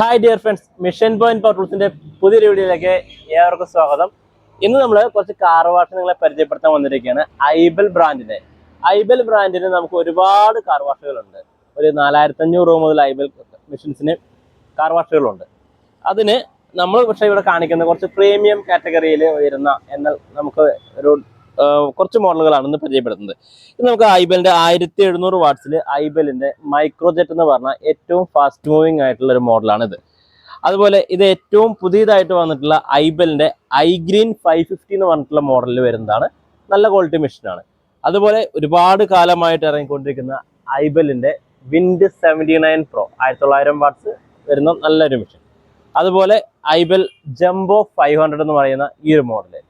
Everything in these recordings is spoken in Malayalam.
Hi dear friends mission point power പുതിയൊരു വീഡിയോയിലേക്ക് ഏവർക്കും സ്വാഗതം. ഇന്ന് നമ്മൾ കുറച്ച് കാർ വാഷ് നിങ്ങളെ പരിചയപ്പെടുത്താൻ വന്നിരിക്കുകയാണ് ഐബൽ ബ്രാൻഡിന്റെ ഐബൽ ബ്രാൻഡിന് നമുക്ക് ഒരുപാട് കാർ വാഷുകളുണ്ട് ഒരു നാലായിരത്തി അഞ്ഞൂറ് രൂപ മുതൽ ഐബൽ മെഷീൻസിന് കാർ വാഷുകളുണ്ട് അതിന് നമ്മൾ പക്ഷേ ഇവിടെ കാണിക്കുന്ന കുറച്ച് പ്രീമിയം കാറ്റഗറിയിൽ വരുന്ന എന്നാൽ നമുക്ക് ഒരു കുറച്ച് മോഡലുകളാണ് ഇന്ന് പരിചയപ്പെടുത്തുന്നത്. ഇത് നമുക്ക് ഐബലിന്റെ ആയിരത്തി എഴുന്നൂറ് വാട്ട്സിൽ ഐബലിന്റെ മൈക്രോജെറ്റ് എന്ന് പറഞ്ഞ ഏറ്റവും ഫാസ്റ്റ് മൂവിങ് ആയിട്ടുള്ള ഒരു മോഡലാണ് ഇത്. അതുപോലെ ഇത് ഏറ്റവും പുതിയതായിട്ട് വന്നിട്ടുള്ള ഐബലിന്റെ ഐ ഗ്രീൻ ഫൈവ് ഫിഫ്റ്റി എന്ന് പറഞ്ഞിട്ടുള്ള മോഡലിൽ വരുന്നതാണ്. നല്ല ക്വാളിറ്റി മെഷീനാണ് അതുപോലെ ഒരുപാട് കാലമായിട്ട് ഇറങ്ങിക്കൊണ്ടിരിക്കുന്ന ഐബലിന്റെ വിൻഡ് സെവന്റി നയൻ പ്രോ ആയിരത്തി തൊള്ളായിരം വാട്ട്സ് വരുന്ന നല്ലൊരു മെഷീൻ അതുപോലെ ഐബൽ ജംബോ ഫൈവ് ഹൺഡ്രഡ് എന്ന് പറയുന്ന ഈ ഒരു മോഡൽ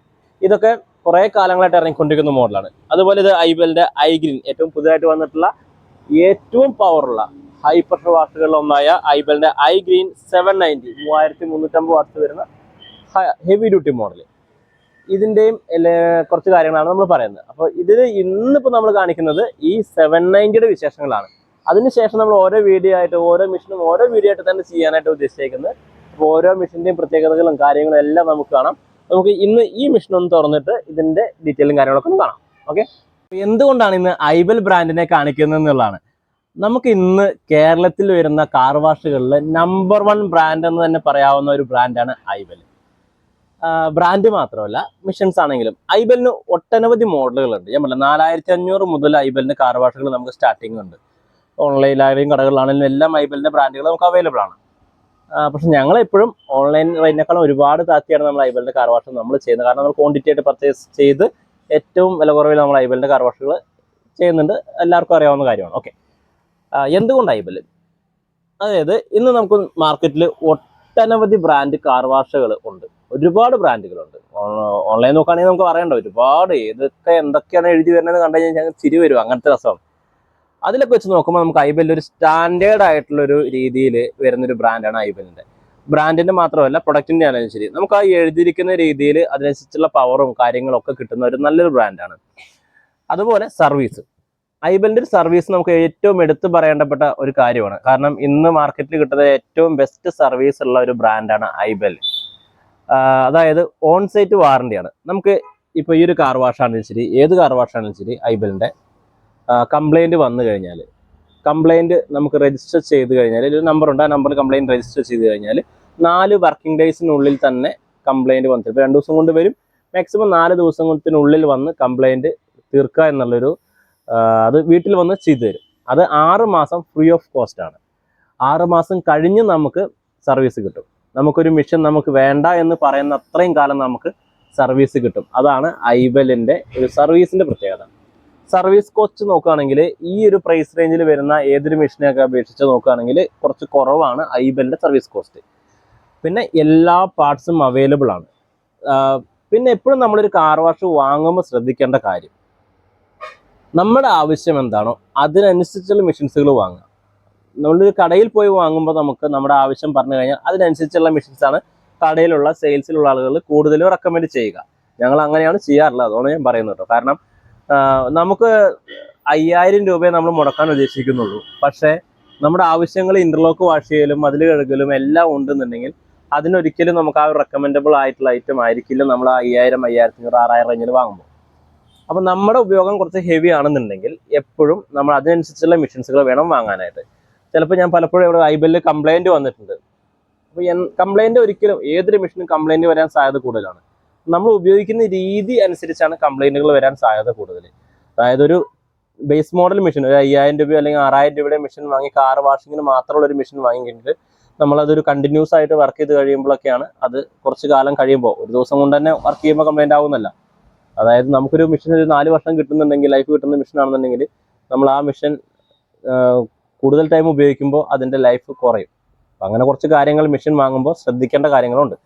ഇതൊക്കെ കുറേ കാലങ്ങളായിട്ട് ഇറങ്ങിക്കൊണ്ടിരിക്കുന്ന മോഡലാണ്. അതുപോലെ ഇത് ഐബലിന്റെ ഐ ഗ്രീൻ ഏറ്റവും പുതുതായിട്ട് വന്നിട്ടുള്ള ഏറ്റവും പവറുള്ള ഹൈ പ്രഷർ വാട്ടുകളിൽ ഒന്നായ ഐബലിന്റെ ഐ ഗ്രീൻ സെവൻ നയന്റി മൂവായിരത്തി മുന്നൂറ്റമ്പത് വാട്ട്സ് വരുന്ന ഹെവി ഡ്യൂട്ടി മോഡൽ ഇതിന്റെയും കുറച്ച് കാര്യങ്ങളാണ് നമ്മൾ പറയുന്നത്. അപ്പോൾ ഇതിൽ ഇന്നിപ്പോൾ നമ്മൾ കാണിക്കുന്നത് ഈ സെവൻ നയന്റിയുടെ വിശേഷങ്ങളാണ്. അതിനുശേഷം നമ്മൾ ഓരോ വീഡിയോ ആയിട്ട് ഓരോ മിഷനും ഓരോ വീഡിയോ ആയിട്ട് തന്നെ ചെയ്യാനായിട്ട് ഉദ്ദേശിച്ചേക്കുന്നത്. അപ്പോൾ ഓരോ മിഷന്റെയും പ്രത്യേകതകളും കാര്യങ്ങളും എല്ലാം നമുക്ക് കാണാം. നമുക്ക് ഇന്ന് ഈ മെഷീൻ ഒന്ന് തുറന്നിട്ട് ഇതിന്റെ ഡീറ്റെയിലും കാര്യങ്ങളൊക്കെ ഒന്ന് കാണാം. ഓക്കെ എന്തുകൊണ്ടാണ് ഇന്ന് ഐബൽ ബ്രാൻഡിനെ കാണിക്കുന്നത് എന്നുള്ളതാണ്. നമുക്ക് ഇന്ന് കേരളത്തിൽ വരുന്ന കാർ വാഷുകളിൽ നമ്പർ വൺ ബ്രാൻഡ് എന്ന് തന്നെ പറയാവുന്ന ഒരു ബ്രാൻഡാണ് ഐബൽ ബ്രാൻഡ് മാത്രമല്ല മിഷൻസ് ആണെങ്കിലും. ഐബലിന് ഒട്ടനവധി മോഡലുകളുണ്ട്. ഞാൻ പറഞ്ഞ നാലായിരത്തി അഞ്ഞൂറ് മുതൽ ഐബലിന്റെ കാർ വാഷുകൾ നമുക്ക് സ്റ്റാർട്ടിംഗ് ഉണ്ട്. ഓൺലൈനിലായാലും കടകളിലാണെങ്കിലും എല്ലാം ഐബലിന്റെ ബ്രാൻഡുകൾ നമുക്ക് അവൈലബിൾ ആണ്. പക്ഷെ ഞങ്ങൾ എപ്പോഴും ഓൺലൈൻ റേറ്റിനേക്കാളും ഒരുപാട് താത്തിയാണ് നമ്മൾ ഐബലിന്റെ കാർ വാഷ് നമ്മൾ ചെയ്യുന്നത്. കാരണം നമ്മൾ ക്വാണ്ടിറ്റി ആയിട്ട് പർച്ചേസ് ചെയ്ത് ഏറ്റവും വില കുറവിൽ നമ്മൾ ഐബലിന്റെ കാർ വാഷുകൾ ചെയ്യുന്നുണ്ട്. എല്ലാവർക്കും അറിയാവുന്ന കാര്യമാണ്. ഓക്കെ എന്തുകൊണ്ട് ഐബൽ? അതായത് ഇന്ന് നമുക്ക് മാർക്കറ്റിൽ ഒട്ടനവധി ബ്രാൻഡ് കാർ വാഷുകൾ ഉണ്ട്. ഒരുപാട് ബ്രാൻഡുകളുണ്ട് ഓൺലൈൻ നോക്കുകയാണെങ്കിൽ നമുക്ക് പറയണ്ട ഒരുപാട് ഏതൊക്കെ എന്തൊക്കെയാണ് എഴുതി വരുന്നത് കണ്ടു കഴിഞ്ഞാൽ ഞങ്ങൾ ചിരി വരും. അങ്ങനത്തെ രസമാണ്. അതിലൊക്കെ വെച്ച് നോക്കുമ്പോൾ നമുക്ക് ഐബെൽ ഒരു സ്റ്റാൻഡേർഡ് ആയിട്ടുള്ള ഒരു രീതിയിൽ വരുന്നൊരു ബ്രാൻഡാണ് ഐബെലിന്റെ. ബ്രാൻഡിന്റെ മാത്രമല്ല പ്രൊഡക്റ്റിന്റെ ആണെങ്കിലും ശരി. നമുക്ക് ആ എഴുതിയിരിക്കുന്ന രീതിയിൽ അതിനനുസരിച്ചുള്ള പവറും കാര്യങ്ങളും ഒക്കെ കിട്ടുന്ന ഒരു നല്ലൊരു ബ്രാൻഡാണ് അതുപോലെ സർവീസ് ഐബലിന്റെ ഒരു സർവീസ് നമുക്ക് ഏറ്റവും എടുത്തു പറയേണ്ടപ്പെട്ട ഒരു കാര്യമാണ്. കാരണം ഇന്ന് മാർക്കറ്റിൽ കിട്ടുന്ന ഏറ്റവും ബെസ്റ്റ് സർവീസ് ഉള്ള ഒരു ബ്രാൻഡാണ് ഐബൽ. അതായത് ഓൺ സൈറ്റ് വാറണ്ടിയാണ് നമുക്ക് ഇപ്പോൾ ഈ ഒരു കാർ വാഷാണെങ്കിലും ശരി ഏത് കാർ വാഷാണെങ്കിലും ശരി ഐബലിന്റെ കംപ്ലൈന്റ് വന്നു കഴിഞ്ഞാൽ കംപ്ലൈന്റ് നമുക്ക് രജിസ്റ്റർ ചെയ്ത് കഴിഞ്ഞാൽ ഒരു നമ്പർ ഉണ്ട് ആ നമ്പർ കംപ്ലൈന്റ് രജിസ്റ്റർ ചെയ്ത് കഴിഞ്ഞാൽ നാല് വർക്കിംഗ് ഡേയ്സിനുള്ളിൽ തന്നെ കംപ്ലൈന്റ് വന്നു. ഇപ്പോൾ രണ്ട് ദിവസം കൊണ്ട് വരും. മാക്സിമം നാല് ദിവസത്തിനുള്ളിൽ വന്ന് കംപ്ലൈന്റ് തീർക്കുക എന്നുള്ളൊരു അത് വീട്ടിൽ വന്ന് ചെയ്തു തരും. അത് ആറ് മാസം ഫ്രീ ഓഫ് കോസ്റ്റ് ആണ്. ആറ് മാസം കഴിഞ്ഞ് നമുക്ക് സർവീസ് കിട്ടും. നമുക്കൊരു മിഷൻ നമുക്ക് വേണ്ട എന്ന് പറയുന്ന അത്രയും കാലം നമുക്ക് സർവീസ് കിട്ടും. അതാണ് ഐബലിന്റെ ഒരു സർവീസിന്റെ പ്രത്യേകത. സർവീസ് കോസ്റ്റ് നോക്കുകയാണെങ്കിൽ ഈ ഒരു പ്രൈസ് റേഞ്ചിൽ വരുന്ന ഏതൊരു മെഷീനെയൊക്കെ അപേക്ഷിച്ച് നോക്കുകയാണെങ്കിൽ കുറച്ച് കുറവാണ് ഐബലിന്റെ സർവീസ് കോസ്റ്റ് പിന്നെ എല്ലാ പാർട്സും അവൈലബിൾ ആണ്. പിന്നെ എപ്പോഴും നമ്മളൊരു കാർ വാഷ് വാങ്ങുമ്പോൾ ശ്രദ്ധിക്കേണ്ട കാര്യം നമ്മുടെ ആവശ്യം എന്താണോ അതിനനുസരിച്ചുള്ള മെഷീൻസുകൾ വാങ്ങുക. നമ്മളൊരു കടയിൽ പോയി വാങ്ങുമ്പോൾ നമുക്ക് നമ്മുടെ ആവശ്യം പറഞ്ഞു കഴിഞ്ഞാൽ അതിനനുസരിച്ചുള്ള മെഷീൻസാണ് കടയിലുള്ള സെയിൽസിലുള്ള ആളുകൾ കൂടുതലും റെക്കമെൻഡ് ചെയ്യുക. ഞങ്ങൾ അങ്ങനെയാണ് ചെയ്യാറുള്ളത് അതുകൊണ്ട് ഞാൻ പറയുന്നത് കേട്ടോ. കാരണം നമുക്ക് അയ്യായിരം രൂപയെ നമ്മൾ മുടക്കാൻ ഉദ്ദേശിക്കുന്നുള്ളൂ. പക്ഷേ നമ്മുടെ ആവശ്യങ്ങൾ ഇന്റർലോക്ക് വാഷ് ചെയ്യലും അതിൽ കഴുകലും എല്ലാം ഉണ്ടെന്നുണ്ടെങ്കിൽ അതിനൊരിക്കലും നമുക്ക് ആ റെക്കമെൻഡബിൾ ആയിട്ടുള്ള ഐറ്റം ആയിരിക്കില്ല നമ്മൾ ആ അയ്യായിരം അയ്യായിരത്തി അഞ്ഞൂറ് ആറായിരം റേഞ്ചിൽ വാങ്ങുമ്പോൾ. അപ്പം നമ്മുടെ ഉപയോഗം കുറച്ച് ഹെവി ആണെന്നുണ്ടെങ്കിൽ എപ്പോഴും നമ്മൾ അതിനനുസരിച്ചുള്ള മെഷീൻസുകൾ വേണം വാങ്ങാനായിട്ട്. ചിലപ്പോൾ ഞാൻ പലപ്പോഴും ഇവിടെ ഐബലിൽ കംപ്ലൈന്റ് വന്നിട്ടുണ്ട്. അപ്പോൾ കംപ്ലൈന്റ് ഒരിക്കലും ഏതൊരു മെഷീനും കംപ്ലൈന്റ് വരാൻ സാധ്യത കൂടുതലാണ്. നമ്മൾ ഉപയോഗിക്കുന്ന രീതി അനുസരിച്ചാണ് കംപ്ലൈന്റുകൾ വരാൻ സാധ്യത കൂടുതൽ. അതായത് ഒരു ബേസ് മോഡൽ മെഷീൻ ഒരു അയ്യായിരം രൂപയോ അല്ലെങ്കിൽ ആറായിരം രൂപയുടെ മെഷീൻ വാങ്ങി കാർ വാഷിങ്ങിന് മാത്രമുള്ള ഒരു മെഷീൻ വാങ്ങിക്കഴിഞ്ഞിട്ട് നമ്മളതൊരു കണ്ടിന്യൂസ് ആയിട്ട് വർക്ക് ചെയ്ത് കഴിയുമ്പോഴൊക്കെയാണ് അത് കുറച്ച് കാലം കഴിയുമ്പോൾ ഒരു ദിവസം കൊണ്ട് തന്നെ വർക്ക് ചെയ്യുമ്പോൾ കംപ്ലൈന്റ് ആവുന്നല്ല അതായത് നമുക്കൊരു മെഷീൻ ഒരു നാല് വർഷം കിട്ടുന്നുണ്ടെങ്കിൽ ലൈഫ് കിട്ടുന്ന മെഷീൻ ആണെന്നുണ്ടെങ്കിൽ നമ്മൾ ആ മെഷീൻ കൂടുതൽ ടൈം ഉപയോഗിക്കുമ്പോൾ അതിന്റെ ലൈഫ് കുറയും. അങ്ങനെ കുറച്ച് കാര്യങ്ങൾ മെഷീൻ വാങ്ങുമ്പോൾ ശ്രദ്ധിക്കേണ്ട കാര്യങ്ങളുണ്ട്.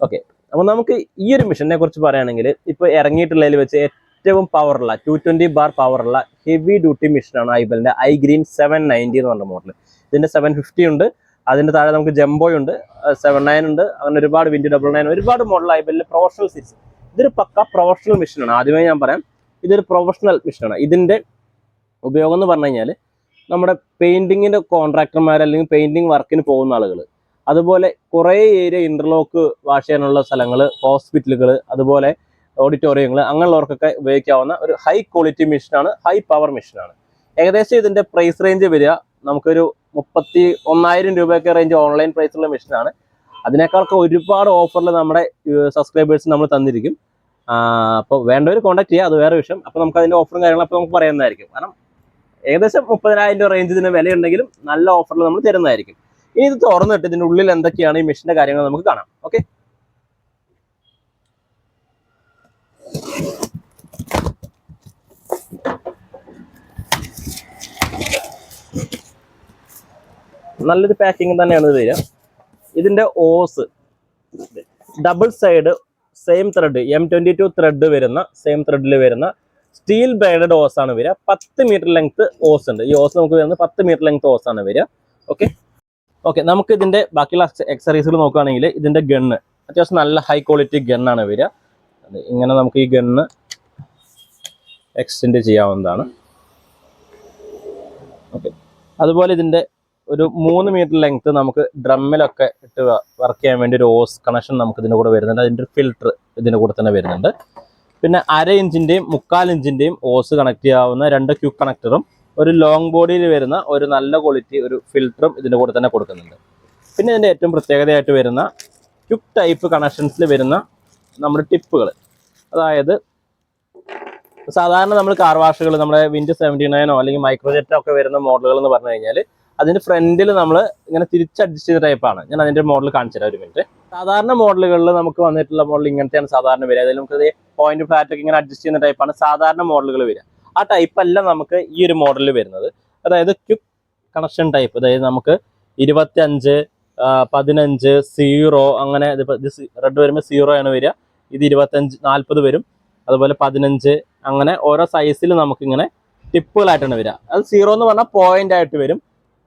ഓക്കെ അപ്പോൾ നമുക്ക് ഈ ഒരു മെഷീനെ കുറിച്ച് പറയുകയാണെങ്കിൽ ഇപ്പോൾ ഇറങ്ങിയിട്ടുള്ളതിൽ വെച്ച് ഏറ്റവും പവറുള്ള ടു ട്വന്റി ബാർ പവറുള്ള ഹെവി ഡ്യൂട്ടി മെഷീനാണ് ഐബലിന്റെ ഐ ഗ്രീൻ സെവൻ നയന്റി എന്ന് പറഞ്ഞ മോഡൽ ഇതിന്റെ സെവൻ ഫിഫ്റ്റി ഉണ്ട്. അതിന്റെ താഴെ നമുക്ക് ജംബോ ഉണ്ട്. സെവൻ നയൻ ഉണ്ട്. അങ്ങനെ ഒരുപാട് വിൻഡി ഡബിൾ നയൻ ഒരുപാട് മോഡൽ ഐബലിൽ പ്രൊഫഷണൽ സീരീസ് ഇതൊരു പക്ക പ്രൊഫഷണൽ മെഷീനാണ് ആദ്യമേ ഞാൻ പറയാം ഇതൊരു പ്രൊഫഷണൽ മെഷീനാണ് ഇതിന്റെ ഉപയോഗം എന്ന് പറഞ്ഞു കഴിഞ്ഞാൽ നമ്മുടെ പെയിന്റിങ്ങിന്റെ കോൺട്രാക്ടർമാർ അല്ലെങ്കിൽ പെയിന്റിങ് വർക്കിന് പോകുന്ന ആളുകൾ അതുപോലെ കുറേ ഏരിയ ഇന്റർലോക്ക് വാഷ് ചെയ്യാനുള്ള സ്ഥലങ്ങൾ ഹോസ്പിറ്റലുകൾ അതുപോലെ ഓഡിറ്റോറിയങ്ങൾ അങ്ങനെയുള്ളവർക്കൊക്കെ ഉപയോഗിക്കാവുന്ന ഒരു ഹൈ ക്വാളിറ്റി മെഷീനാണ് ഹൈ പവർ മെഷീനാണ് ഏകദേശം ഇതിന്റെ പ്രൈസ് റേഞ്ച് വരിക നമുക്കൊരു മുപ്പത്തി ഒന്നായിരം രൂപയൊക്കെ റേഞ്ച് ഓൺലൈൻ പ്രൈസുള്ള മെഷീനാണ് അതിനേക്കാളൊക്കെ ഒരുപാട് ഓഫറിൽ നമ്മുടെ സബ്സ്ക്രൈബേഴ്സ് നമ്മൾ തന്നിരിക്കും. അപ്പോൾ വേണ്ടവർ കോൺടാക്ട് ചെയ്യുക അത് വേറെ വിഷയം. അപ്പോൾ നമുക്ക് അതിന്റെ ഓഫറും കാര്യങ്ങളും അപ്പോൾ നമുക്ക് പറയുന്നതായിരിക്കും കാരണം ഏകദേശം മുപ്പതിനായിരം രൂപ റേഞ്ച് ഇതിന് വിലയുണ്ടെങ്കിലും നല്ല ഓഫറിൽ നമ്മൾ തരുന്നതായിരിക്കും. ഇനി ഇത് തുറന്നിട്ട് ഇതിന്റെ ഉള്ളിൽ എന്തൊക്കെയാണ് ഈ മെഷീന്റെ കാര്യങ്ങൾ നമുക്ക് കാണാം. ഓക്കെ നല്ലൊരു പാക്കിംഗ് തന്നെയാണ് ഇത് വരിക. ഇതിന്റെ hose double side same thread M twenty two thread വരുന്ന സെയിം ത്രെഡിൽ വരുന്ന സ്റ്റീൽ ബ്രൈഡഡ് ഓസ് ആണ് വരിക. പത്ത് മീറ്റർ ലെങ്ത് ഓസ് ഉണ്ട്. ഈ ഓസ് നമുക്ക് വരുന്നത് പത്ത് മീറ്റർ ലെങ്ത് ഓസ് ആണ് വരിക. ഓക്കെ ഓക്കെ നമുക്ക് ഇതിന്റെ ബാക്കിയുള്ള എക്സറീസുകൾ നോക്കുകയാണെങ്കിൽ ഇതിന്റെ ഗണ്ണ് അത്യാവശ്യം നല്ല ഹൈ ക്വാളിറ്റി ഗണ്ണാണ് വരിക. ഇങ്ങനെ നമുക്ക് ഈ ഗണ്ണ് എക്സ്റ്റെൻഡ് ചെയ്യാവുന്നതാണ്. ഓക്കെ അതുപോലെ ഇതിന്റെ ഒരു മൂന്ന് മീറ്റർ ലെങ്ത്ത് നമുക്ക് ഡ്രമ്മിലൊക്കെ ഇട്ട് വർക്ക് ചെയ്യാൻ വേണ്ടി ഒരു ഓസ് കണക്ഷൻ നമുക്ക് ഇതിന്റെ കൂടെ വരുന്നുണ്ട്. അതിന്റെ ഒരു ഫിൽട്ടർ ഇതിന്റെ കൂടെ തന്നെ വരുന്നുണ്ട്. പിന്നെ അര ഇഞ്ചിന്റെയും മുക്കാൽ ഇഞ്ചിന്റെയും ഓസ് കണക്ട് ചെയ്യാവുന്ന രണ്ട് ക്യൂ കണക്ടറും ഒരു ലോങ് ബോഡിയിൽ വരുന്ന ഒരു നല്ല ക്വാളിറ്റി ഒരു ഫിൽറ്ററും ഇതിന്റെ കൂടെ തന്നെ കൊടുക്കുന്നുണ്ട്. പിന്നെ ഇതിന്റെ ഏറ്റവും പ്രത്യേകതയായിട്ട് വരുന്ന ക്യുക്ക് ടൈപ്പ് കണക്ഷൻസിൽ വരുന്ന നമ്മുടെ ടിപ്പുകൾ അതായത് സാധാരണ നമ്മൾ കാർ വാഷുകൾ നമ്മുടെ വിൻഡ് സെവന്റി നയനോ അല്ലെങ്കിൽ മൈക്രോജെറ്റോ ഒക്കെ വരുന്ന മോഡലുകൾ എന്ന് പറഞ്ഞു കഴിഞ്ഞാൽ അതിന്റെ ഫ്രണ്ടിൽ നമ്മൾ ഇങ്ങനെ തിരിച്ച് അഡ്ജസ്റ്റ് ചെയ്ത ടൈപ്പാണ് ഞാൻ അതിന്റെ മോഡൽ കാണിച്ചു തരാം ഒരു മിനിറ്റ് സാധാരണ മോഡലുകളിൽ നമുക്ക് വന്നിട്ടുള്ള മോഡൽ ഇങ്ങനത്തെയാണ് സാധാരണ വരിക. അതിൽ നമുക്ക് പോയിന്റ് ഫ്ലാറ്റ് ഒക്കെ ഇങ്ങനെ അഡ്ജസ്റ്റ് ചെയ്യുന്ന ടൈപ്പാണ് സാധാരണ മോഡലുകൾ വരിക. ആ ടൈപ്പ് അല്ല നമുക്ക് ഈ ഒരു മോഡലിൽ വരുന്നത്. അതായത് ക്യുക്ക് കണക്ഷൻ ടൈപ്പ് അതായത് നമുക്ക് ഇരുപത്തി അഞ്ച് പതിനഞ്ച് സീറോ അങ്ങനെ ഇത് റെഡ് വരുമ്പോൾ സീറോ ആണ് വരിക. ഇത് ഇരുപത്തഞ്ച് നാൽപ്പത് വരും. അതുപോലെ പതിനഞ്ച് അങ്ങനെ ഓരോ സൈസിൽ നമുക്കിങ്ങനെ ടിപ്പുകളായിട്ടാണ് വരിക. അത് സീറോ എന്ന് പറഞ്ഞാൽ പോയിന്റ് ആയിട്ട് വരും.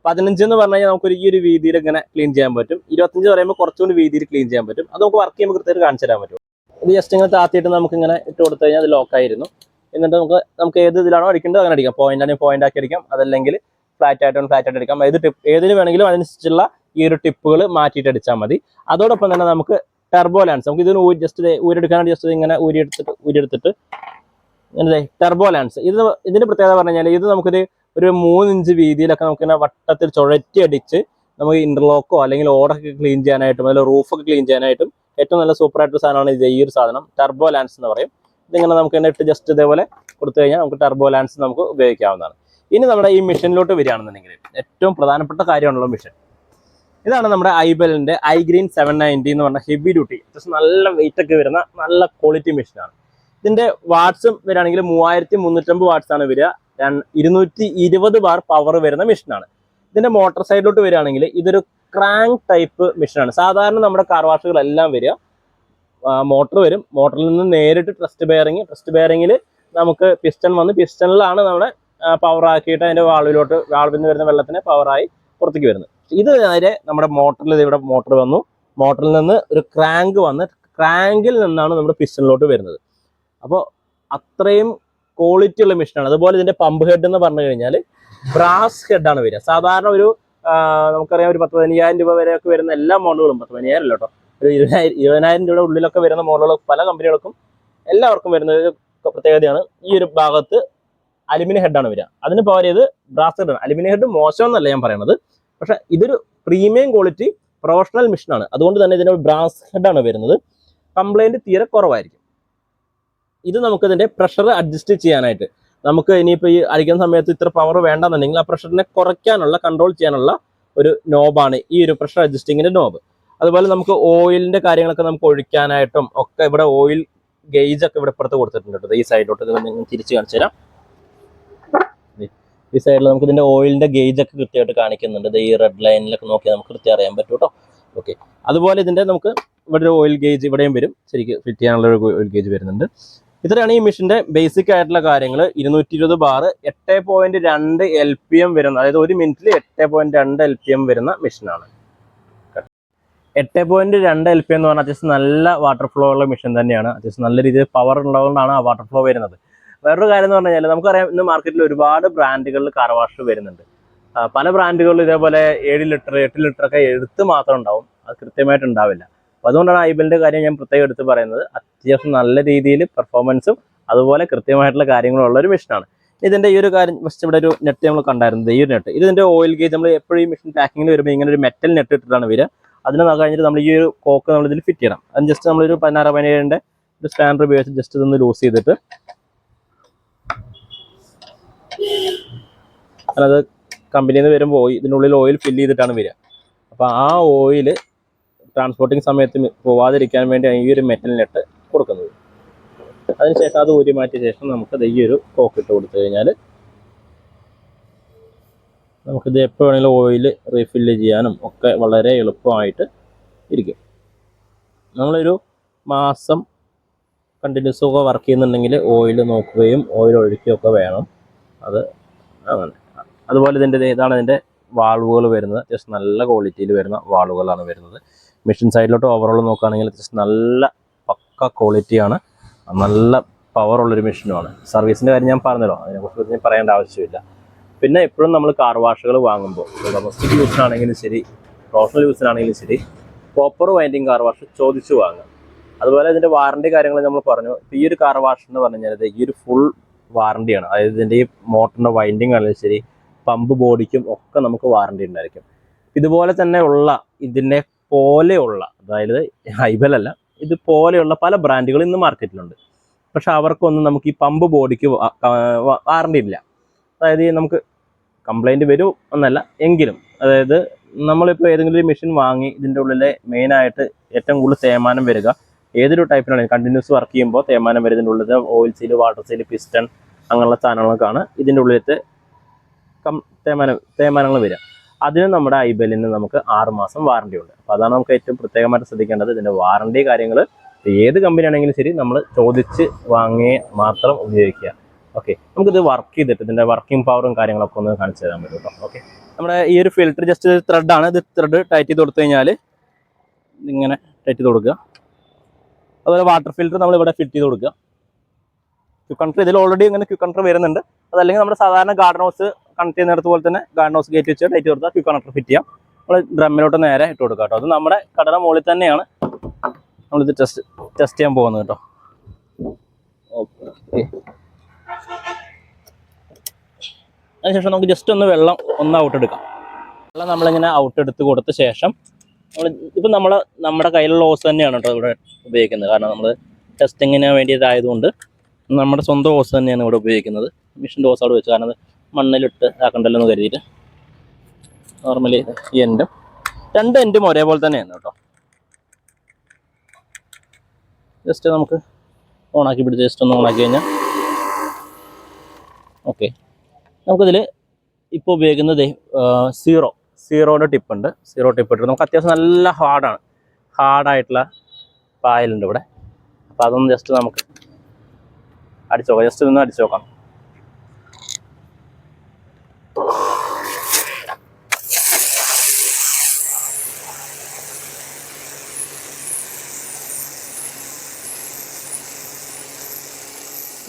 പതിനഞ്ച് എന്ന് പറഞ്ഞു കഴിഞ്ഞാൽ നമുക്ക് ഈ ഒരു വീതിയിൽ ഇങ്ങനെ ക്ലീൻ ചെയ്യാൻ പറ്റും. ഇരുപത്തഞ്ച് പറയുമ്പോൾ കുറച്ചുകൂടി വീതിയിൽ ക്ലീൻ ചെയ്യാൻ പറ്റും. അത് നമുക്ക് വർക്ക് ചെയ്യുമ്പോൾ കൃത്യമായിട്ട് കാണിച്ചു തരാൻ പറ്റും. ഇത് ജസ്റ്റ് ഇങ്ങനെ താത്തിയിട്ട് നമുക്ക് ഇങ്ങനെ ഇട്ട് കൊടുത്തു കഴിഞ്ഞാൽ അത് ലോക്ക് ആയിരുന്നു. എന്നിട്ട് നമുക്ക് നമുക്ക് ഏത് ഇതിലാണോ അടിക്കേണ്ടത് അങ്ങനെ അടിക്കാം. പോയിന്റ് ആണെങ്കിൽ പോയിന്റ് ആക്കി അടിക്കാം. അതല്ലെങ്കിൽ ഫ്ലാറ്റ് ആയിട്ട് ഫ്ലാറ്റ് ആയിട്ട് അടിക്കാം. ഏത് ടിപ്പ് ഏതിന് വേണമെങ്കിലും അതിനനുസരിച്ചുള്ള ഈ ഒരു ടിപ്പുകൾ മാറ്റിയിട്ട് അടിച്ചാൽ മതി. അതോടൊപ്പം തന്നെ നമുക്ക് ടെർബോ ലാൻസ് നമുക്ക് ഇതിന് ഊരി ജസ്റ്റ് ഊരെടുക്കാനായിട്ട് ജസ്റ്റ് ഇങ്ങനെ ഊരിയെടുത്തിട്ട് ഊരിയെടുത്തിട്ട് ഇങ്ങനെ ടെർബോ ലാൻസ് ഇത് ഇതിന്റെ പ്രത്യേകത പറഞ്ഞു കഴിഞ്ഞാൽ ഇത് നമുക്കൊരു ഒരു മൂന്ന് ഇഞ്ച് വീതിയിലൊക്കെ നമുക്ക് ഇങ്ങനെ വട്ടത്തിൽ ചുഴറ്റി അടിച്ച് നമുക്ക് ഇന്റർലോക്കോ അല്ലെങ്കിൽ ഓടൊക്കെ ക്ലീൻ ചെയ്യാനായിട്ടും അല്ലെങ്കിൽ റൂഫൊക്കെ ക്ലീൻ ചെയ്യാനായിട്ടും ഏറ്റവും നല്ല സൂപ്പർ ആയിട്ടുള്ള സാധനമാണ് ഇത് ഈ ഒരു സാധനം. ടെർബോ ലാൻസ് എന്ന് പറയും. ഇതിങ്ങനെ നമുക്ക് തന്നെ ഇട്ട് ജസ്റ്റ് ഇതേപോലെ കൊടുത്തു കഴിഞ്ഞാൽ നമുക്ക് ടർബോ ലാൻസ് നമുക്ക് ഉപയോഗിക്കാവുന്നതാണ്. ഇനി നമ്മുടെ ഈ മെഷീനിലോട്ട് വരികയാണെന്നുണ്ടെങ്കിൽ ഏറ്റവും പ്രധാനപ്പെട്ട കാര്യമാണല്ലോ മെഷീൻ ഇതാണ് നമ്മുടെ ഐബലിന്റെ ഐ ഗ്രീൻ സെവൻ നയന്റി എന്ന് പറഞ്ഞ ഹെവി ഡ്യൂട്ടി അത്യാവശ്യം നല്ല വെയിറ്റ് ഒക്കെ വരുന്ന നല്ല ക്വാളിറ്റി മെഷീനാണ് ഇതിന്റെ വാട്സും വരികയാണെങ്കിൽ മൂവായിരത്തി മുന്നൂറ്റമ്പത് വാട്ട്സ് ആണ് വരിക. ഇരുന്നൂറ്റി ഇരുപത് ബാർ പവർ വരുന്ന മെഷീനാണ് ഇതിന്റെ മോട്ടോർ സൈഡിലോട്ട് വരികയാണെങ്കിൽ ഇതൊരു ക്രാങ്ക് ടൈപ്പ് മെഷീനാണ് സാധാരണ നമ്മുടെ കാർ വാഷുകളെല്ലാം വരിക. മോട്ടർ വരും. മോട്ടറിൽ നിന്ന് നേരിട്ട് ട്രസ്റ്റ് ബെയറിങ് ട്രസ്റ്റ് ബെയറിങ്ങിൽ നമുക്ക് പിസ്റ്റൺ വന്ന് പിസ്റ്റണിലാണ് നമ്മുടെ പവർ ആക്കിയിട്ട് അതിന്റെ വാൾവിലോട്ട് വാൾവിൽ നിന്ന് വരുന്ന വെള്ളത്തിന് പവറായി പുറത്തേക്ക് വരുന്നത്. ഇത് നേരെ നമ്മുടെ മോട്ടറിൽ ഇവിടെ മോട്ടർ വന്നു. മോട്ടറിൽ നിന്ന് ഒരു ക്രാങ്ക് വന്ന് ക്രാങ്കിൽ നിന്നാണ് നമ്മുടെ പിസ്റ്റണിലോട്ട് വരുന്നത്. അപ്പോൾ അത്രയും ക്വാളിറ്റി ഉള്ള മെഷീനാണ് അതുപോലെ ഇതിന്റെ പമ്പ് ഹെഡ് എന്ന് പറഞ്ഞു കഴിഞ്ഞാൽ ബ്രാസ് ഹെഡാണ് വരിക. സാധാരണ ഒരു നമുക്കറിയാം ഒരു പത്ത് പതിനയ്യായിരം രൂപ വരെയൊക്കെ വരുന്ന എല്ലാ മോഡലുകളും പത്ത് പതിനയ്യായിരം അല്ല ഒരു ഇരുപതിനായിരം ഇരുപതിനായിരം രൂപയുടെ ഉള്ളിലൊക്കെ വരുന്ന മോഡലുകൾ പല കമ്പനികൾക്കും എല്ലാവർക്കും വരുന്ന ഒരു പ്രത്യേകതയാണ്. ഈ ഒരു ഭാഗത്ത് അലുമിനിയം ഹെഡാണ് വരിക. അതിന് പവർ ചെയ്ത് ബ്രാസ് ഹെഡാണ് അലുമിനിയം ഹെഡ് മോശമെന്നല്ല ഞാൻ പറയുന്നത് പക്ഷെ ഇതൊരു പ്രീമിയം ക്വാളിറ്റി പ്രൊഫഷണൽ മിഷനാണ് അതുകൊണ്ട് തന്നെ ഇതിന് ബ്രാസ് ഹെഡാണ് വരുന്നത്. കംപ്ലൈന്റ് തീരെ കുറവായിരിക്കും. ഇത് നമുക്ക് ഇതിന്റെ പ്രഷർ അഡ്ജസ്റ്റ് ചെയ്യാനായിട്ട്. നമുക്ക് ഇനിയിപ്പോൾ ഈ അടിക്കുന്ന സമയത്ത് ഇത്ര പവർ വേണ്ടെന്നുണ്ടെങ്കിൽ ആ പ്രഷറിനെ കുറയ്ക്കാനുള്ള കൺട്രോൾ ചെയ്യാനുള്ള ഒരു നോബാണ് ഈ ഒരു പ്രഷർ അഡ്ജസ്റ്റിങ്ങിന്റെ നോബ് അതുപോലെ നമുക്ക് ഓയിലിന്റെ കാര്യങ്ങളൊക്കെ നമുക്ക് ഒഴിക്കാനായിട്ടും ഒക്കെ ഇവിടെ ഓയിൽ ഗേജ് ഒക്കെ ഇവിടെ ഇപ്പുറത്ത് കൊടുത്തിട്ടുണ്ട്. ഈ സൈഡിലോട്ട് തിരിച്ചു കാണിച്ചു തരാം. ഈ സൈഡിൽ നമുക്ക് ഇതിന്റെ ഓയിലിന്റെ ഗേജ് ഒക്കെ കൃത്യമായിട്ട് കാണിക്കുന്നുണ്ട്. ഈ റെഡ് ലൈനിലൊക്കെ നോക്കിയാൽ നമുക്ക് കൃത്യം അറിയാൻ പറ്റും കേട്ടോ. ഓക്കെ അതുപോലെ ഇതിന്റെ നമുക്ക് ഇവിടെ ഒരു ഓയിൽ ഗേജ് ഇവിടെയും വരും. ശരിക്കും ഫിറ്റ് ചെയ്യാനുള്ള ഒരു ഓയിൽ ഗേജ് വരുന്നുണ്ട്. ഇത്രയാണ് ഈ മെഷീന്റെ ബേസിക് ആയിട്ടുള്ള കാര്യങ്ങൾ ഇരുന്നൂറ്റി ഇരുപത് ബാർ എട്ട് പോയിന്റ് രണ്ട് എൽ പി എം വരുന്ന അതായത് ഒരു മിനിറ്റിൽ എട്ട് പോയിന്റ് രണ്ട് എൽ പി എം വരുന്ന മെഷീനാണ് എട്ട് പോയിന്റ് രണ്ട് എൽ പി എന്ന് പറഞ്ഞാൽ അത്യാവശ്യം നല്ല വാട്ടർ ഫ്ലോ ഉള്ള മെഷീൻ തന്നെയാണ്. അത്യാവശ്യം നല്ല രീതിയിൽ പവർ ഉള്ളതുകൊണ്ടാണ് ആ വാട്ടർ ഫ്ലോ വരുന്നത്. വേറൊരു കാര്യം എന്ന് പറഞ്ഞു കഴിഞ്ഞാൽ നമുക്കറിയാം ഇന്ന് മാർക്കറ്റിൽ ഒരുപാട് ബ്രാൻഡുകളിൽ കാർ വാഷ് വരുന്നുണ്ട്. പല ബ്രാൻഡുകളിൽ ഇതേപോലെ ഏഴ് ലിറ്റർ എട്ട് ലിറ്റർ ഒക്കെ എടുത്ത് മാത്രം ഉണ്ടാവും. അത് കൃത്യമായിട്ട് ഉണ്ടാവില്ല. അപ്പോൾ അതുകൊണ്ടാണ് ഐബലിന്റെ കാര്യം ഞാൻ പ്രത്യേകം എടുത്ത് പറയുന്നത്. അത്യാവശ്യം നല്ല രീതിയിൽ പെർഫോമൻസും അതുപോലെ കൃത്യമായിട്ടുള്ള കാര്യങ്ങളുള്ള ഒരു മെഷീനാണ് ഇതിന്റെ ഈ ഒരു കാര്യം ഫസ്റ്റ് ഇവിടെ ഒരു നെറ്റ് നമ്മൾ കണ്ടായിരുന്നത്. ഈ ഒരു നെറ്റ് ഇതിന്റെ ഓയിൽ ഗേജ് നമ്മൾ എപ്പോഴും ഈ മെഷീൻ പാക്കിങ്ങിൽ വരുമ്പോൾ ഇങ്ങനെ ഒരു മെറ്റൽ നെറ്റ് ഇട്ടിട്ടാണ് വരിക. അതിന് കഴിഞ്ഞിട്ട് നമ്മൾ ഈ ഒരു കോക്ക് നമ്മൾ ഇതിൽ ഫിറ്റ് ചെയ്യണം. അത് ജസ്റ്റ് നമ്മളൊരു പതിനാറ് പതിനേഴിന്റെ ഒരു സ്റ്റാൻഡർ ഉപയോഗിച്ച് ജസ്റ്റ് ഇതൊന്ന് ലൂസ് ചെയ്തിട്ട് അത് കമ്പനിയിൽ നിന്ന് വരുമ്പോൾ ഇതിനുള്ളിൽ ഓയിൽ ഫില്ല് ചെയ്തിട്ടാണ് വരിക. അപ്പോൾ ആ ഓയിൽ ട്രാൻസ്പോർട്ടിങ് സമയത്ത് പോവാതിരിക്കാൻ വേണ്ടിയാണ് ഈ ഒരു മെറ്റലിനിട്ട് കൊടുക്കുന്നത്. അതിനുശേഷം അത് ഊരി മാറ്റിയ ശേഷം നമുക്കത് ഈ ഒരു കോക്ക് ഇട്ട് കൊടുത്തു കഴിഞ്ഞാൽ നമുക്കിത് എപ്പോൾ വേണമെങ്കിലും ഓയിൽ റീഫില്ല് ചെയ്യാനും ഒക്കെ വളരെ എളുപ്പമായിട്ട് ഇരിക്കും. നമ്മളൊരു മാസം കണ്ടിന്യൂസ് ഒക്കെ വർക്ക് ചെയ്യുന്നുണ്ടെങ്കിൽ ഓയിൽ നോക്കുകയും ഓയിൽ ഒഴിക്കുകയൊക്കെ വേണം. അത് അങ്ങനെ. അതുപോലെ ഇതിന്റെ ഇതാണ് ഇതിന്റെ വാൾവുകൾ വരുന്നത്. അത്യാവശ്യം നല്ല ക്വാളിറ്റിയിൽ വരുന്ന വാൾവുകളാണ് വരുന്നത്. മെഷീൻ സൈഡിലോട്ട് ഓവറോൾ നോക്കുകയാണെങ്കിൽ അത്യാവശ്യം നല്ല പക്ക ക്വാളിറ്റിയാണ് നല്ല പവറുള്ളൊരു മെഷീനുമാണ് സർവീസിന്റെ കാര്യം ഞാൻ പറഞ്ഞല്ലോ. അതിനെക്കുറിച്ച് പറയേണ്ട ആവശ്യമില്ല. പിന്നെ എപ്പോഴും നമ്മൾ കാർ വാഷുകൾ വാങ്ങുമ്പോൾ ഡൊമസ്റ്റിക് യൂസിനാണെങ്കിലും ശരി പ്രൊഫഷണൽ യൂസിനാണെങ്കിലും ശരി കോപ്പർ വൈൻഡിങ് കാർ വാഷ് ചോദിച്ചു വാങ്ങുക അതുപോലെ ഇതിന്റെ വാറണ്ടി കാര്യങ്ങൾ നമ്മൾ പറഞ്ഞു. ഈ ഒരു കാർ വാഷ് എന്ന് പറഞ്ഞു കഴിഞ്ഞാൽ ഈ ഒരു ഫുൾ വാറണ്ടിയാണ് അതായത് ഇതിന്റെ ഈ മോട്ടറിന്റെ വൈൻഡിങ് ആണെങ്കിലും ശരി പമ്പ് ബോഡിക്കും ഒക്കെ നമുക്ക് വാറണ്ടി ഉണ്ടായിരിക്കും. ഇതുപോലെ തന്നെ ഉള്ള ഇതിനെ പോലെയുള്ള അതായത് ഹൈബലല്ല ഇതുപോലെയുള്ള പല ബ്രാൻഡുകളും ഇന്ന് മാർക്കറ്റിലുണ്ട് പക്ഷെ അവർക്കൊന്നും നമുക്ക് ഈ പമ്പ് ബോഡിക്ക് വാറണ്ടി ഇല്ല. അതായത് നമുക്ക് കംപ്ലൈന്റ് വരും എന്നല്ല എങ്കിലും അതായത് നമ്മളിപ്പോൾ ഏതെങ്കിലും ഒരു മെഷീൻ വാങ്ങി ഇതിന്റെ ഉള്ളിലെ മെയിനായിട്ട് ഏറ്റവും കൂടുതൽ തേമാനം വരിക. ഏതൊരു ടൈപ്പിനാണെങ്കിലും കണ്ടിന്യൂസ് വർക്ക് ചെയ്യുമ്പോൾ തേയ്മാനം വരുന്നതിന്റെ ഉള്ളിൽ oil seal water seal piston അങ്ങനെയുള്ള സാധനങ്ങൾക്കാണ് ഇതിന്റെ ഉള്ളിലത്തെ കം തേമാനം തേമാനങ്ങൾ വരിക. അതിന് നമ്മുടെ ഐബെല്ലിന് നമുക്ക് ആറ് മാസം വാറണ്ടി ഉണ്ട്. അപ്പോൾ അതാണ് നമുക്ക് ഏറ്റവും പ്രത്യേകമായിട്ട് ശ്രദ്ധിക്കേണ്ടത്. ഇതിന്റെ വാറണ്ടി കാര്യങ്ങൾ ഏത് കമ്പനിയാണെങ്കിലും ശരി നമ്മൾ ചോദിച്ച് വാങ്ങിയേ മാത്രം ഉപയോഗിക്കുക. ഓക്കെ നമുക്കിത് വർക്ക് ചെയ്തിട്ട് ഇതിന്റെ വർക്കിംഗ് പവറും കാര്യങ്ങളൊക്കെ ഒന്ന് കാണിച്ചു തരാൻ പറ്റും കേട്ടോ ഓക്കെ നമ്മുടെ ഈ ഒരു ഫിൽറ്റർ ജസ്റ്റ് ത്രെഡ് ആണ്. ഇത് ത്രെഡ് ടൈറ്റ് ചെയ്ത് കൊടുത്തു കഴിഞ്ഞാൽ ഇങ്ങനെ ടൈറ്റ് ചെയ്ത് കൊടുക്കുക. അതുപോലെ വാട്ടർ ഫിൽറ്റർ നമ്മൾ ഇവിടെ ഫിറ്റ് ചെയ്ത് കൊടുക്കുക. ക്യൂക്കണ്ടർ ഇതിൽ ഓൾറെഡി ഇങ്ങനെ ക്യൂക്കണ്ടർ വരുന്നുണ്ട്. അതല്ലെങ്കിൽ നമ്മുടെ സാധാരണ ഗാർഡൻ ഹൗസ് കണക്ട് ചെയ്യുന്നിടത്ത് പോലെ തന്നെ ഗാർഡൻ ഹൗസ് ഗേറ്റ് വെച്ച് ടൈറ്റ് കൊടുത്താൽ ക്യൂക്കണക്ടർ ഫിറ്റ് ചെയ്യാം. നമ്മൾ ഡ്രമ്മിലോട്ട് നേരെ ഇട്ട് കൊടുക്കാം കേട്ടോ അത് നമ്മുടെ കടയുടെ മുകളിൽ തന്നെയാണ് നമ്മളിത് ടെസ്റ്റ് ടെസ്റ്റ് ചെയ്യാൻ പോകുന്നത് കേട്ടോ ഓക്കെ അതിനുശേഷം നമുക്ക് ജസ്റ്റ് ഒന്ന് വെള്ളം ഒന്ന് ഔട്ട് എടുക്കാം. വെള്ളം നമ്മളിങ്ങനെ ഔട്ട് എടുത്ത് കൊടുത്ത ശേഷം നമ്മൾ ഇപ്പം നമ്മൾ നമ്മുടെ കയ്യിലുള്ള ഓസ് തന്നെയാണ് കേട്ടോ ഇവിടെ ഉപയോഗിക്കുന്നത്. കാരണം നമ്മൾ ടെസ്റ്റിങ്ങിന് വേണ്ടിയതായതുകൊണ്ട് നമ്മുടെ സ്വന്തം ഓസ് തന്നെയാണ് ഇവിടെ ഉപയോഗിക്കുന്നത്. മിഷീന്റെ ഓസ് അവിടെ വെച്ച് കാരണം മണ്ണിലിട്ട് ആക്കണ്ടല്ലോ എന്ന് കരുതിയിട്ട് നോർമലി ഈ എൻഡും രണ്ട് എൻഡും ഒരേപോലെ തന്നെയാണ് കേട്ടോ. ജസ്റ്റ് നമുക്ക് ഓണാക്കി പിടിച്ച് ജസ്റ്റ് ഒന്ന് ഓണാക്കി കഴിഞ്ഞാൽ ഓക്കെ നമുക്കിതിൽ ഇപ്പോൾ ഉപയോഗിക്കുന്നത് സീറോ സീറോയുടെ ടിപ്പുണ്ട് സീറോ ടിപ്പ് ഇട്ടിട്ട് നമുക്ക് അത്യാവശ്യം നല്ല ഹാർഡാണ് ഹാർഡായിട്ടുള്ള പായലുണ്ട് ഇവിടെ. അപ്പോൾ അതൊന്ന് ജസ്റ്റ് നമുക്ക് അടിച്ചു നോക്കാം. ജസ്റ്റ് ഒന്ന് അടിച്ചു നോക്കാം.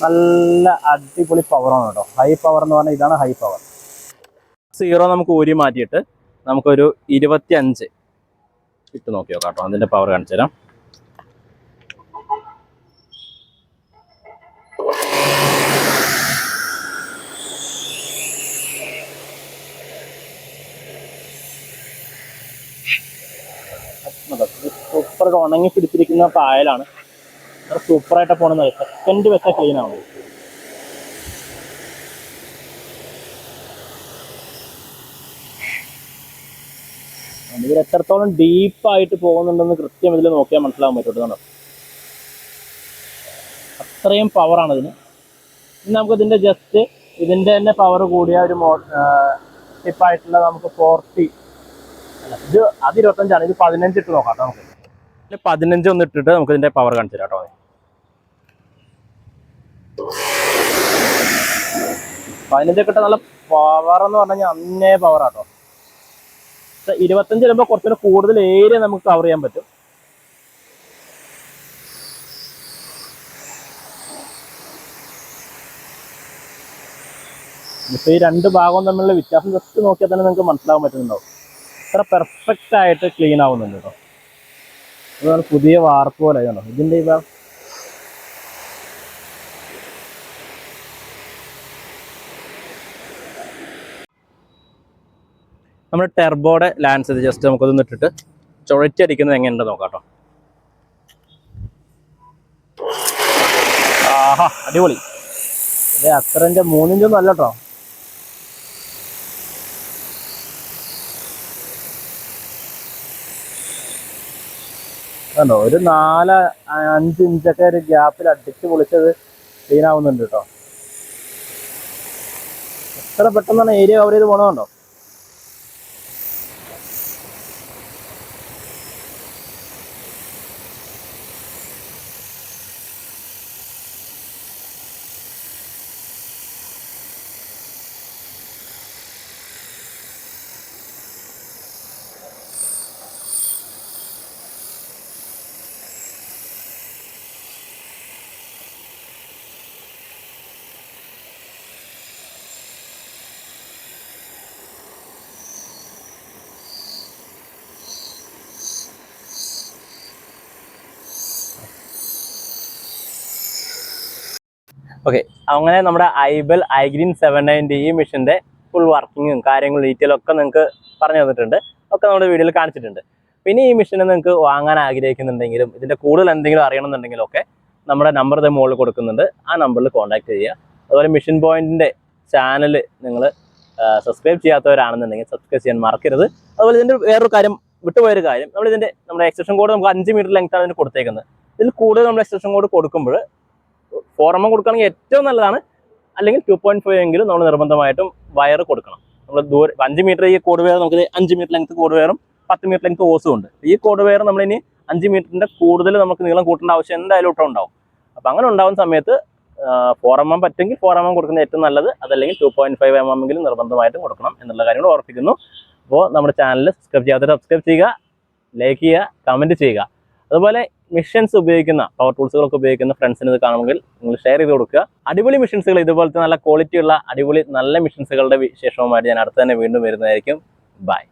നല്ല അടിപൊളി പവറാണ് കേട്ടോ. ഹൈ പവർ എന്ന് പറഞ്ഞാൽ ഇതാണ് ഹൈ പവർ സീറോ നമുക്ക് ഊരി മാറ്റിയിട്ട് നമുക്കൊരു ഇരുപത്തി അഞ്ച് ഇട്ട് നോക്കി നോക്കാം കേട്ടോ. അതിന്റെ പവർ കാണിച്ചു തരാം. സൂപ്പർ ഉണങ്ങി പിടിച്ചിരിക്കുന്ന പായലാണ്. സൂപ്പറായിട്ട് പോണെന്ന് സെക്കൻഡ് വെച്ച ക്ലീൻ ആവും ഇതിൽ എത്രത്തോളം ഡീപ്പായിട്ട് പോകുന്നുണ്ടെന്ന് കൃത്യം ഇതിൽ നോക്കിയാൽ മനസ്സിലാവാൻ പറ്റുള്ളൂ അത്രയും പവറാണ് ഇതിന്. ഇനി നമുക്ക് ഇതിന്റെ ജസ്റ്റ് ഇതിന്റെ തന്നെ പവർ കൂടിയ ഒരു ടിപ്പായിട്ടുള്ള നമുക്ക് ഫോർട്ടി ഇത് അത് ഇരുപത്തഞ്ചാണ്. ഇത് പതിനഞ്ച് ഇട്ട് നോക്കാം നമുക്ക്. പതിനഞ്ച് ഒന്ന് ഇട്ടിട്ട് നമുക്ക് ഇതിന്റെ പവർ കാണിച്ചു തരാം കേട്ടോ. പതിനഞ്ചൊക്കെ ഇട്ട നല്ല പവർ എന്ന് പറഞ്ഞു കഴിഞ്ഞാൽ അന്നേ പവർ ആട്ടോ. ഇരുപത്തഞ്ച് വരുമ്പോൾ കുറച്ചുകൂടെ കൂടുതൽ ഏരിയ നമുക്ക് കവർ ചെയ്യാൻ പറ്റും. ഇപ്പൊ ഈ രണ്ട് ഭാഗവും തമ്മിലുള്ള വ്യത്യാസം ജസ്റ്റ് നോക്കിയാൽ തന്നെ നിങ്ങൾക്ക് മനസ്സിലാവാൻ പറ്റുന്നുണ്ടാവും. ഇത്ര പെർഫെക്റ്റ് ആയിട്ട് ക്ലീൻ ആവുന്നുണ്ട് കേട്ടോ. അതുപോലെ പുതിയ വാർപ്പ് പോലെ കണ്ടോ ഇതിന്റെ ഇതാ നമ്മുടെ ടെർബോയുടെ ലാൻസ് ഇത് ജസ്റ്റ് നമുക്കൊന്ന് ഇട്ടിട്ട് ചുഴറ്റടിക്കുന്നത് എങ്ങനെയുണ്ട് നോക്കാം കേട്ടോ. ആഹാ അടിപൊളി. ഇത് അത്രന്റെ മൂന്നിഞ്ചൊന്നും അല്ല കേട്ടോ. ഒരു നാല് അഞ്ച് ഇഞ്ചൊക്കെ ഒരു ഗ്യാപ്പിൽ അടിച്ച് പൊളിച്ചത് ക്ലീൻ ആവുന്നുണ്ട് കേട്ടോ. എത്ര പെട്ടെന്നാണ് ഏരിയ കവർ ചെയ്ത് പോണതുണ്ടോ ഓക്കെ അങ്ങനെ നമ്മുടെ ഐബൽ ഐഗ്രീൻ സെവൻ നയന്റി ഈ മെഷീന്റെ ഫുൾ വർക്കിങ്ങും കാര്യങ്ങളും ഡീറ്റെയിലും ഒക്കെ നിങ്ങൾക്ക് പറഞ്ഞു തന്നിട്ടുണ്ട്. ഒക്കെ നമ്മുടെ വീഡിയോയിൽ കാണിച്ചിട്ടുണ്ട്. പിന്നെ ഈ മെഷീനെ നിങ്ങൾക്ക് വാങ്ങാൻ ആഗ്രഹിക്കുന്നുണ്ടെങ്കിലും ഇതിന്റെ കൂടുതൽ എന്തെങ്കിലും അറിയണമെന്നുണ്ടെങ്കിലും ഒക്കെ നമ്മുടെ നമ്പർ ഇത് മുകളിൽ കൊടുക്കുന്നുണ്ട്. ആ നമ്പറിൽ കോൺടാക്ട് ചെയ്യുക. അതുപോലെ മിഷൻ പോയിന്റിന്റെ ചാനൽ നിങ്ങൾ സബ്സ്ക്രൈബ് ചെയ്യാത്തവരാണെന്നുണ്ടെങ്കിൽ സബ്സ്ക്രൈബ് ചെയ്യാൻ മറക്കരുത്. അതുപോലെ ഇതിന്റെ വേറൊരു കാര്യം വിട്ടുപോയൊരു കാര്യം നമ്മൾ ഇതിന്റെ നമ്മുടെ എക്സ്റ്റൻഷൻ കോഡ് നമുക്ക് അഞ്ച് മീറ്റർ ലെങ്ത്താണ് ഇതിന് കൊടുത്തേക്കുന്നത്. ഇതിൽ കൂടുതൽ നമ്മൾ എക്സ്റ്റൻഷൻ കോഡ് കൊടുക്കുമ്പോൾ ഫോറമ്മ കൊടുക്കുകയാണെങ്കിൽ ഏറ്റവും നല്ലതാണ്. അല്ലെങ്കിൽ ടു പോയിന്റ് ഫൈവ് എങ്കിലും നമ്മൾ നിർബന്ധമായിട്ടും വയർ കൊടുക്കണം. നമ്മൾ ദൂരെ അഞ്ച് മീറ്റർ ഈ കോഡ് വെയർ നമുക്ക് അഞ്ച് മീറ്റർ ലെങ്ത് കോഡ് വെയറും പത്ത് മീറ്റർ ലെങ്ത് ഓസും ഉണ്ട്. ഈ കോഡ് വെയർ ഇനി അഞ്ച് മീറ്ററിന്റെ കൂടുതൽ നമുക്ക് നീളം കൂട്ടേണ്ട ആവശ്യം എന്തായാലും ഒട്ടും ഉണ്ടാവും. അപ്പം അങ്ങനെ ഉണ്ടാവുന്ന സമയത്ത് ഫോർ എം എം പറ്റുമെങ്കിൽ ഫോർ എം എം കൊടുക്കുന്നത് ഏറ്റവും നല്ലത്. അതല്ലെങ്കിൽ two point five M M എങ്കിലും നിർബന്ധമായിട്ടും കൊടുക്കണം എന്നുള്ള കാര്യങ്ങൾ ഓർപ്പിക്കുന്നു അപ്പോൾ നമ്മുടെ ചാനൽ സബ്സ്ക്രൈബ് ചെയ്യാത്തവർ സബ്സ്ക്രൈബ് ചെയ്യുക ലൈക്ക് ചെയ്യുക കമന്റ് ചെയ്യുക. അതുപോലെ മിഷൻസ് ഉപയോഗിക്കുന്ന പവർ ടൂൾസുകളൊക്കെ ഉപയോഗിക്കുന്ന ഫ്രണ്ട്സിന് ഇത് കാണുമെങ്കിൽ നിങ്ങൾ ഷെയർ ചെയ്ത് കൊടുക്കുക. അടിപൊളി മിഷൻസുകൾ ഇതുപോലത്തെ നല്ല ക്വാളിറ്റിയുള്ള അടിപൊളി നല്ല മിഷൻസുകളുടെ വിശേഷവുമായിട്ട് ഞാൻ അടുത്ത് തന്നെ വീണ്ടും വരുന്നതായിരിക്കും. ബൈ